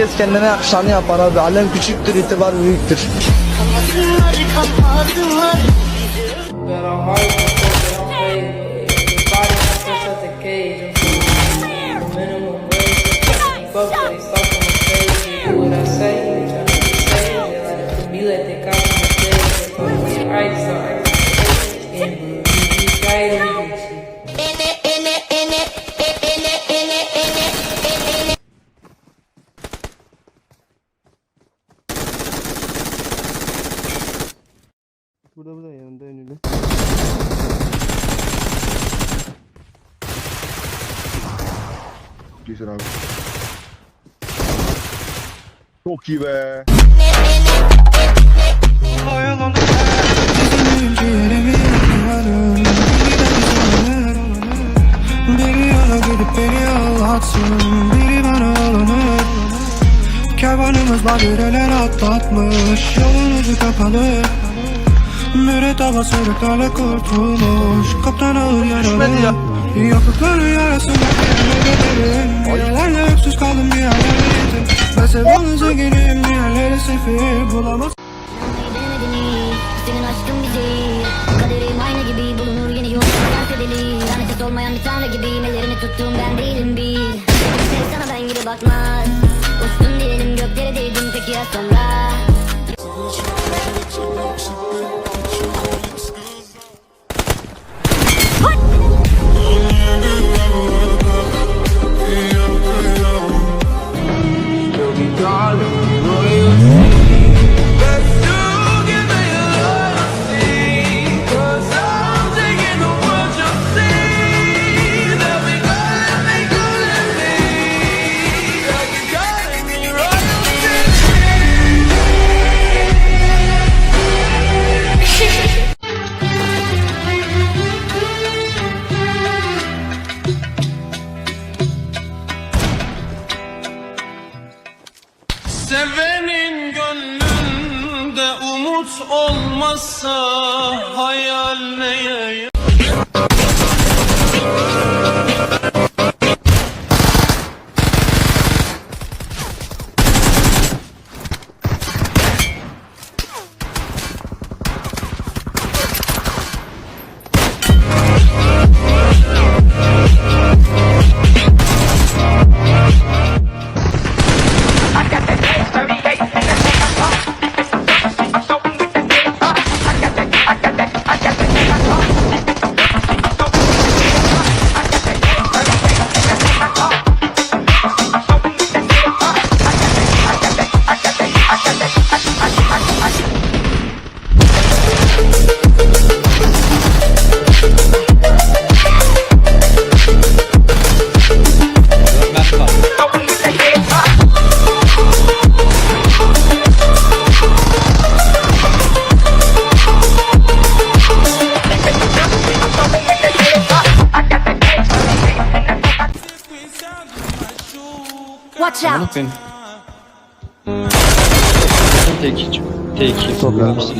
Herkes kendine yakışanı yapar abi. Alem küçüktür, itibar büyüktür. Kapatınlar, kapatınlar. Burada burada yanında önünde. Güzel abi. Çok iyi be. Biri yola gidip beni ağlatsın Biri bana olanır Kervanımız badireler atlatmış Yolun ucu kapalı Müret hava sürüklerle kurtulmuş. Kaptan ağır Düşmedi ya. yaralı Yapıkları yarasında yerlerim Yerlerle öksüz kaldım bir yerlere gittim Ben sevdanın zenginiyim diğerleri sefil Bulamaz senin aşkın bizi Kaderim aynı gibi bulunur yeni yollar terk edilir. Lanetsiz olmayan bir tanrı gibi ellerini tuttuğum ben değilim bil Kimse sana ben gibi bakmaz Uçtum diyelim göklere değdim peki ya sonra olmazsa hayal neye Watch out! Tek tek toplamışsın.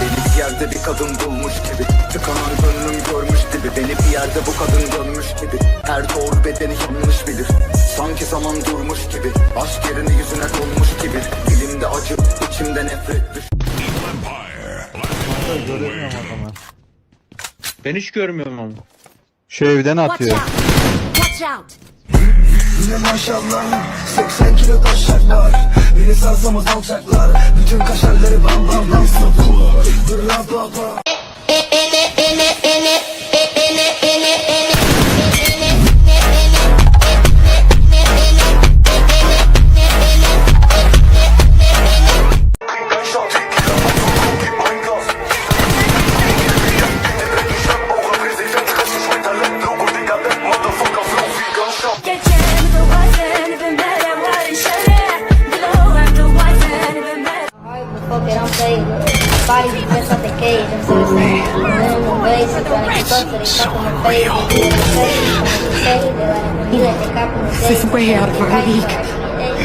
Beni bir yerde bir kadın bulmuş gibi. Tıkanan gönlüm görmüş gibi. Beni bir yerde bu kadın dönmüş gibi. Her doğru bedeni yanlış bilir Sanki zaman durmuş gibi Aşk yerini yüzüne konmuş gibi. Dilimde acı, içimde nefret düş Ben hiç görmüyorum ama. Şu evden atıyor. Watch out! Yine maşallah 80 kilo taşak var. Beni sazlamaz alçaklar Bütün kaşarları bam bam bam saplar Bra bra This is way out of our league.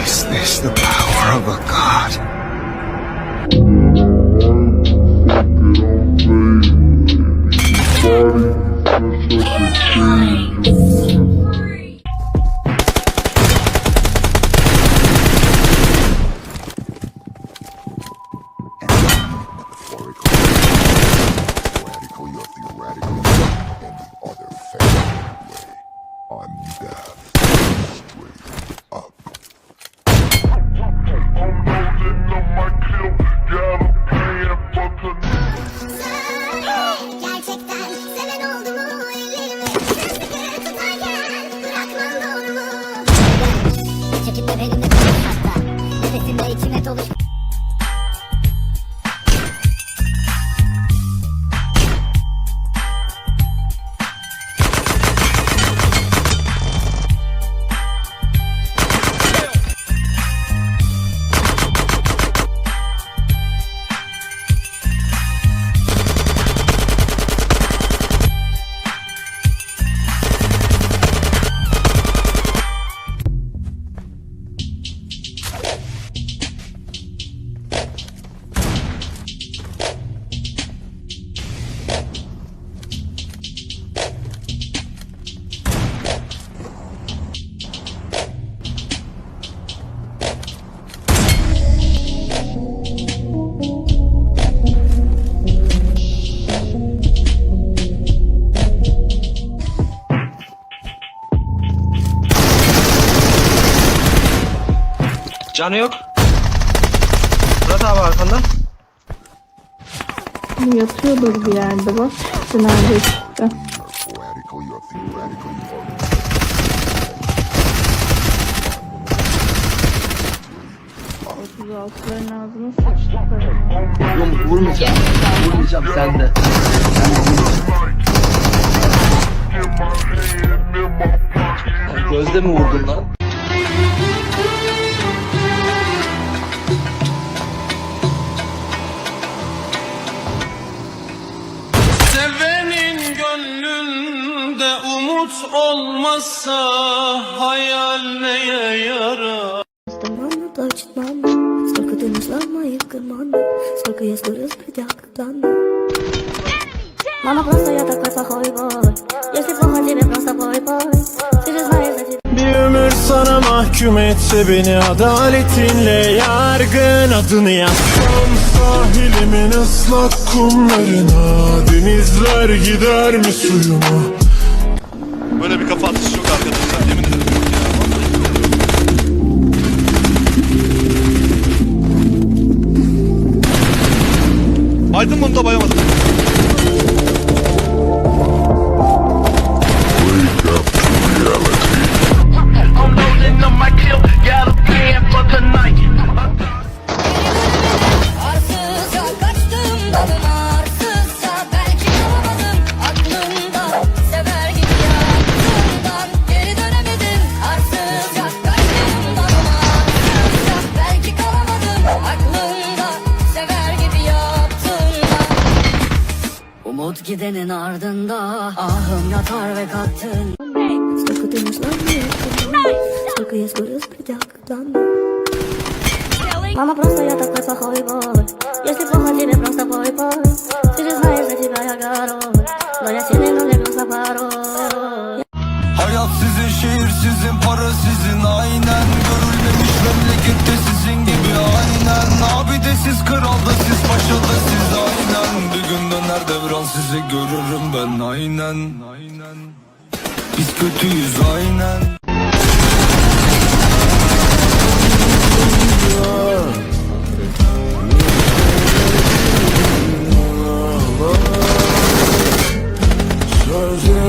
Is this the power of a God. Radically Canı yok. Murat abi arkanda. Yatıyordur bir yerde bak. İşte nerede çıktı. 36'ların ağzına sıçtı. Oğlum vurmayacağım. Vurmayacağım sen de. Gözde mi vurdun lan? gönlünde umut olmazsa hayal neye yarar? Стаманно, точно, сколько ты нашла в моих карманах, сколько я скоро в пределах данных. Мама, просто я такой плохой бой, если плохо тебе просто бой, бой, ты же знаешь, за тебя. Bir ömür sana mahkum etse beni adaletinle yargın adını yazsam Sahilimin ıslak kumlarına denizler gider mi suyuma Böyle bir kafa atışı yok arkadaşlar. Yemin ederim yok ya. Aydın bunu da bayamadım. Umut gidenin ardında ahım yatar ve kattın Сколько ты нашла мне Сколько я скоро в пределах данных Мама, просто я такой плохой бой Если плохо тебе, просто бой, бой Ты же знаешь, за тебя я горой Но я сильный, но не просто порой Hayat sizin, şehir sizin, para sizin aynen sizi görürüm ben aynen aynen. Biz kötüyüz aynen Sözüm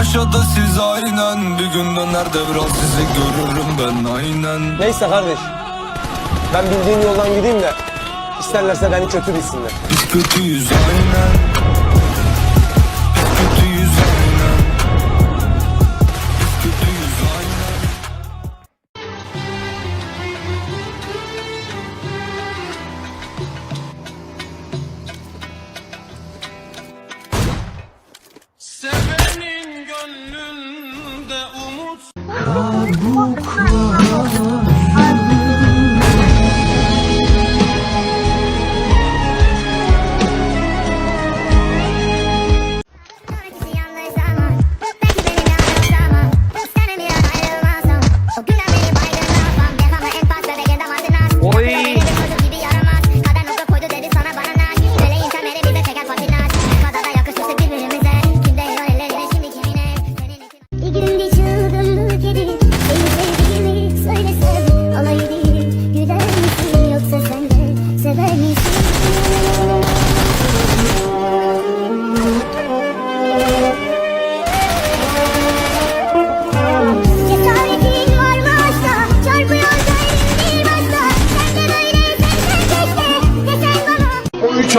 Kahramanmaraş'a siz aynen. Bir gün döner devral sizi görürüm ben aynen. Neyse kardeş Ben bildiğim yoldan gideyim de isterlerse beni kötü bilsinler. Biz kötüyüz aynen.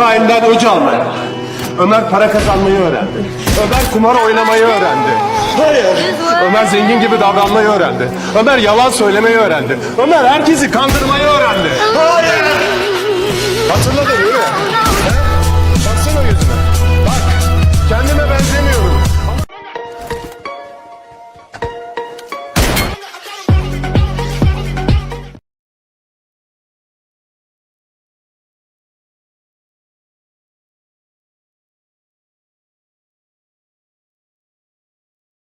Bana O üç haimden öc almaya. Ömer para kazanmayı öğrendi. Ömer kumar oynamayı öğrendi. Hayır. Ömer zengin gibi davranmayı öğrendi. Ömer yalan söylemeyi öğrendi. Ömer herkesi kandırmayı öğrendi.